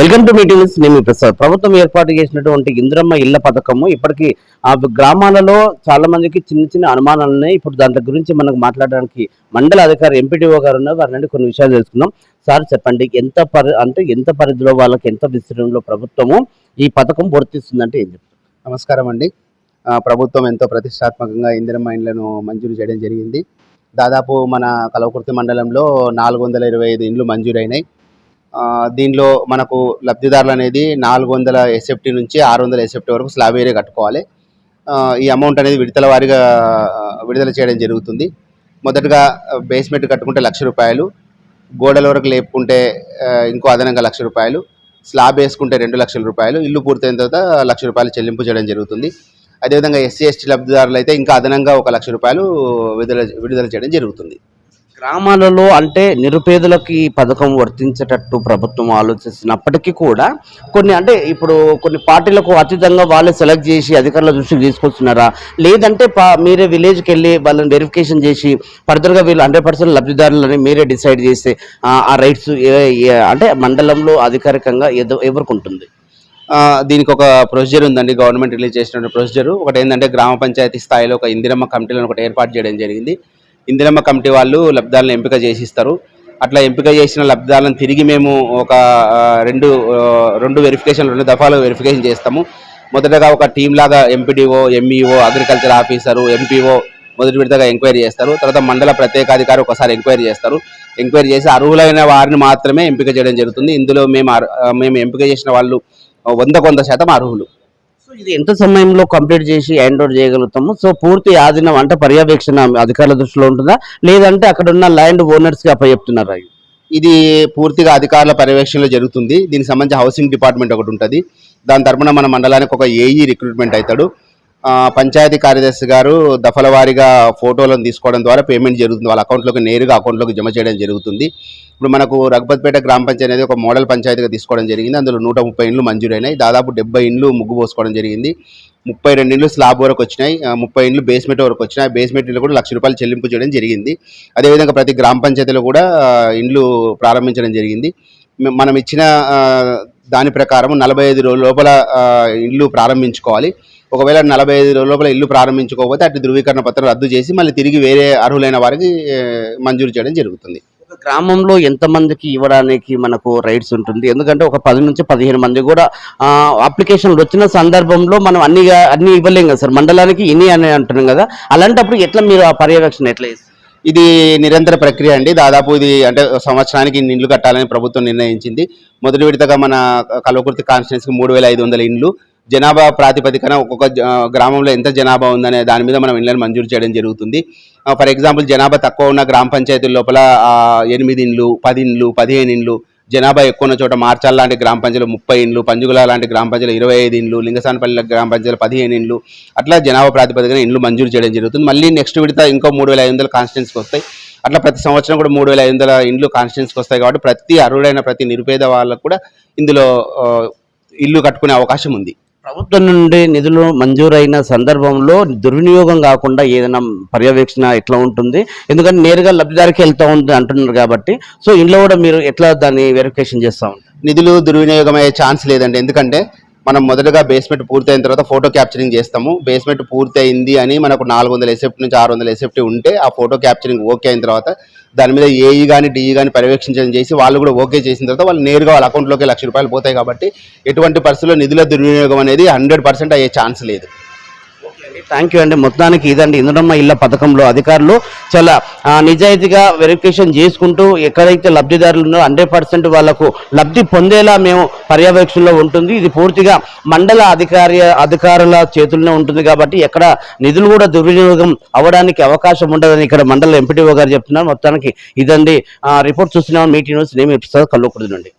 Welcome to meetings నేను ప్రసాద్. ప్రభుత్వం ఏర్పాటు చేసినటువంటి ఇంద్రమ్మ ఇళ్ళ పథకము ఇప్పటికీ ఆ గ్రామాలలో చాలా మందికి చిన్న చిన్న అనుమానాలు ఉన్నాయి. ఇప్పుడు దాంట్లో గురించి మనకు మాట్లాడడానికి మండల అధికారి ఎంపీటీఓ గారు ఉన్నారు. వారి నుండి కొన్ని విషయాలు తెలుసుకుందాం. సార్ చెప్పండి. ఎంత పరి అంటే ఎంత పరిధిలో వాళ్ళకి ఎంత విస్తీర్ణంలో ప్రభుత్వము ఈ పథకం వర్తిస్తుందంటే ఏం చెప్తారు? నమస్కారం అండి. ప్రభుత్వం ఎంతో ప్రతిష్టాత్మకంగా ఇందిరమ్మ ఇండ్లను మంజూరు చేయడం జరిగింది. దాదాపు మన కలవకుర్తి మండలంలో నాలుగు వందల ఇరవై ఐదు ఇండ్లు మంజూరైనాయి. దీనిలో మనకు లబ్ధిదారులు అనేది నాలుగు వందల ఎస్ఎఫ్టీ నుంచి ఆరు వందల ఎస్ఎఫ్టీ వరకు స్లాబ్ ఏరియా కట్టుకోవాలి ఈ అమౌంట్ అనేది విడతల వారీగా విడుదల చేయడం జరుగుతుంది. మొదటగా బేస్మెంట్ కట్టుకుంటే లక్ష రూపాయలు గోడల వరకు లేపుకుంటే ఇంకో అదనంగా లక్ష రూపాయలు స్లాబ్ వేసుకుంటే రెండు లక్షల రూపాయలు ఇల్లు పూర్తయిన తర్వాత లక్ష రూపాయలు చెల్లింపు చేయడం జరుగుతుంది. అదేవిధంగా ఎస్సీ ఎస్టీ లబ్ధిదారులు అయితే ఇంకా అదనంగా ఒక లక్ష రూపాయలు విడుదల విడుదల చేయడం జరుగుతుంది. గ్రామాలలో అంటే నిరుపేదలకు ఈ పథకం వర్తించేటట్టు ప్రభుత్వం ఆలోచిస్తున్నప్పటికీ కూడా కొన్ని అంటే ఇప్పుడు కొన్ని పార్టీలకు అతీతంగా వాళ్ళే సెలెక్ట్ చేసి అధికారుల దృష్టికి తీసుకొస్తున్నారా? లేదంటే పా మీరే విలేజ్కి వెళ్ళి వాళ్ళని వెరిఫికేషన్ చేసి ఫర్దర్గా వీళ్ళు హండ్రెడ్ పర్సెంట్ లబ్ధిదారులని మీరే డిసైడ్ చేస్తే ఆ- రైట్స్ అంటే మండలంలో అధికారికంగా ఎద- ఎవరికి ఉంటుంది? దీనికి ఒక ప్రొసీజర్ ఉందండి గవర్నమెంట్ రిలీజ్ చేసిన ప్రొసీజర్. ఒకటి ఏంటంటే గ్రామ పంచాయతీ స్థాయిలో ఒక ఇందిరమ్మ కమిటీలను ఒకటి ఏర్పాటు చేయడం జరిగింది. ఇందిరమ్మ కమిటీ వాళ్ళు లబ్ధాలను ఎంపిక చేసిస్తారు. అట్లా ఎంపిక చేసిన లబ్ధాలను తిరిగి మేము ఒక రెండు రెండు వెరిఫికేషన్ రెండు దఫాలు వెరిఫికేషన్ చేస్తాము. మొదటగా ఒక టీం లాగా MPDO MEO agriculture officer MPO మొదటి విడతగా ఎంక్వైరీ చేస్తారు. తర్వాత మండల ప్రత్యేకాధికారి ఒకసారి ఎంక్వైరీ చేస్తారు. ఎంక్వైరీ చేసి అర్హులైన వారిని మాత్రమే ఎంపిక చేయడం జరుగుతుంది. ఇందులో మేము అర్- మేము ఎంపిక చేసిన వాళ్ళు వంద కొంత శాతం అర్హులు. సో ఇది ఎంత సమయంలో కంప్లీట్ చేసి హ్యాండ్ ఓవర్ చేయగలుగుతాము? సో పూర్తి ఆధీనం అంటే పర్యవేక్షణ అధికారుల దృష్టిలో ఉంటుందా? లేదంటే అక్కడ ఉన్న ల్యాండ్ ఓనర్స్కి అప్పచెప్తున్నారా? ఇది పూర్తిగా అధికారుల పర్యవేక్షణలో జరుగుతుంది. దీనికి సంబంధించి హౌసింగ్ డిపార్ట్మెంట్ ఒకటి ఉంటుంది. దాని తరపున మన మండలానికి ఒక ఏఈ రిక్రూట్మెంట్ అవుతాడు. పంచాయతీ కార్యదర్శి గారు దఫల వారీగా ఫోటోలను తీసుకోవడం ద్వారా పేమెంట్ జరుగుతుంది. వాళ్ళ అకౌంట్లోకి నేరుగా అకౌంట్లోకి జమ చేయడం జరుగుతుంది. ఇప్పుడు మనకు రఘుపతిపేట గ్రామ పంచాయతీ అనేది ఒక మోడల్ పంచాయతీగా తీసుకోవడం జరిగింది. అందులో నూట ముప్పై ఇండ్లు మంజూరైనాయి. దాదాపు డెబ్బై ఇండ్లు ముగ్గు పోసుకోవడం జరిగింది. ముప్పై రెండు ఇండ్లు స్లాబ్ వరకు వచ్చినాయి. ముప్పై ఇండ్లు బేస్మెంట్ వరకు వచ్చినాయి. బేస్మెంట్ ఇండ్లు కూడా లక్ష రూపాయలు చెల్లింపు చేయడం జరిగింది. అదేవిధంగా ప్రతి గ్రామ పంచాయతీలో కూడా ఇండ్లు ప్రారంభించడం జరిగింది. మనం ఇచ్చిన దాని ప్రకారం నలభై ఐదు లోపల ఇండ్లు ఇల్లు ప్రారంభించుకోవాలి. ఒకవేళ నలభై ఐదు లోపల ఇల్లు ప్రారంభించుకోకపోతే అటు ధృవీకరణ పత్రం రద్దు చేసి మళ్ళీ తిరిగి వేరే అర్హులైన వారికి మంజూరు చేయడం జరుగుతుంది. ఒక గ్రామంలో ఎంతమందికి ఇవ్వడానికి మనకు రైట్స్ ఉంటుంది? ఎందుకంటే ఒక పది నుంచి పదిహేను మంది కూడా అప్లికేషన్లు వచ్చిన సందర్భంలో మనం అన్ని అన్ని ఇవ్వలేం కదా సార్? మండలానికి ఇన్ని అని అంటున్నాం కదా? అలాంటప్పుడు ఎట్లా మీరు ఆ పర్యవేక్షణ ఎట్లా ఇది నిరంతర ప్రక్రియ అండి. దాదాపు ఇది అంటే సంవత్సరానికి ఇన్ని ఇండ్లు కట్టాలని ప్రభుత్వం నిర్ణయించింది. మొదటి విడతగా మన కల్వకుర్తి కాన్స్టిట్యున్సీకి మూడు వేల ఐదు వందల ఇండ్లు జనాభా ప్రాతిపదికన ఒక్కొక్క జ- గ్రామంలో ఎంత జనాభా ఉందనే దాని మీద మనం ఇండ్లను మంజూరు చేయడం జరుగుతుంది. ఫర్ ఎగ్జాంపుల్ జనాభా తక్కువ ఉన్న గ్రామ పంచాయతీల లోపల ఎనిమిది ఇండ్లు పది ఇండ్లు పదిహేను ఇండ్లు జనాభా ఎక్కువ ఉన్న చోట మార్చాల లాంటి గ్రామ పంచాయతీలు ముప్పై ఇండ్లు పంజుగుల లాంటి గ్రామ పంచాయతీలు ఇరవై ఐదు ఇండ్లు లింగసానపల్లి గ్రామ పంచాయతీలు పదిహేను ఇండ్లు అట్లా జనాభా ప్రాతిపదికన ఇండ్లు మంజూరు చేయడం జరుగుతుంది. మళ్ళీ నెక్స్ట్ విడత ఇంకో మూడు వేల ఐదు వందల కాన్స్టిట్యూన్స్కి వస్తాయి. అట్లా ప్రతి సంవత్సరం కూడా మూడు వేల ఐదు వందల ఇండ్లు కాన్స్టిట్యూన్స్కి వస్తాయి కాబట్టి ప్రతి అర్హుడైన ప్రతి నిరుపేద వాళ్ళకు కూడా ఇందులో ఇల్లు కట్టుకునే అవకాశం ఉంది. ప్రభుత్వం నుండి నిధులు మంజూరైన సందర్భంలో దుర్వినియోగం కాకుండా ఏదైనా పర్యవేక్షణ ఎట్లా ఉంటుంది? ఎందుకంటే నేరుగా లబ్ధిదారికి వెళ్తూ ఉంటుంది అంటున్నారు కాబట్టి. సో ఇంట్లో కూడా మీరు ఎట్లా దాన్ని వెరిఫికేషన్ చేస్తూ ఉంటారు? నిధులు దుర్వినియోగం అయ్యే ఛాన్స్ లేదండి. ఎందుకంటే మనం మొదటగా బేస్మెంట్ పూర్తయిన తర్వాత ఫోటో క్యాప్చరింగ్ చేస్తాము. బేస్మెంట్ పూర్తయింది అని మనకు నాలుగు వందల ఎసెప్ట్ నుంచి ఆరు వందల ఎసెప్ట్ ఉంటే ఆ ఫోటో క్యాప్చరింగ్ ఓకే అయిన తర్వాత దాని మీద ఏఈ కానీ డిఈ కానీ పర్యవేక్షించడం చేసి వాళ్ళు కూడా ఓకే చేసిన తర్వాత వాళ్ళు నేరుగా వాళ్ళ అకౌంట్లోకి లక్ష రూపాయలు పోతాయి కాబట్టి ఎటువంటి పరిస్థితుల్లో నిధుల దుర్వినియోగం అనేది హండ్రెడ్ పర్సెంట్ అయ్యే ఛాన్స్ లేదు. థ్యాంక్ యూ అండి. మొత్తానికి ఇదండి ఇంద్రమ్మ ఇళ్ళ పథకంలో అధికారులు చాలా నిజాయితీగా వెరిఫికేషన్ చేసుకుంటూ ఎక్కడైతే లబ్ధిదారులు ఉన్నారో హండ్రెడ్ పర్సెంట్ వాళ్ళకు లబ్ధి పొందేలా మేము పర్యవేక్షణలో ఉంటుంది. ఇది పూర్తిగా మండల అధికారి అధికారుల చేతుల్లోనే ఉంటుంది కాబట్టి ఎక్కడ నిధులు కూడా దుర్వినియోగం అవ్వడానికి అవకాశం ఉండదని ఇక్కడ మండల ఎంపీటీఓ గారు చెప్తున్నారు. మొత్తానికి ఇదండి రిపోర్ట్ చూస్తున్నాం. మీటింగ్ న్యూస్ నేమి కల్లుకూడదు నుండి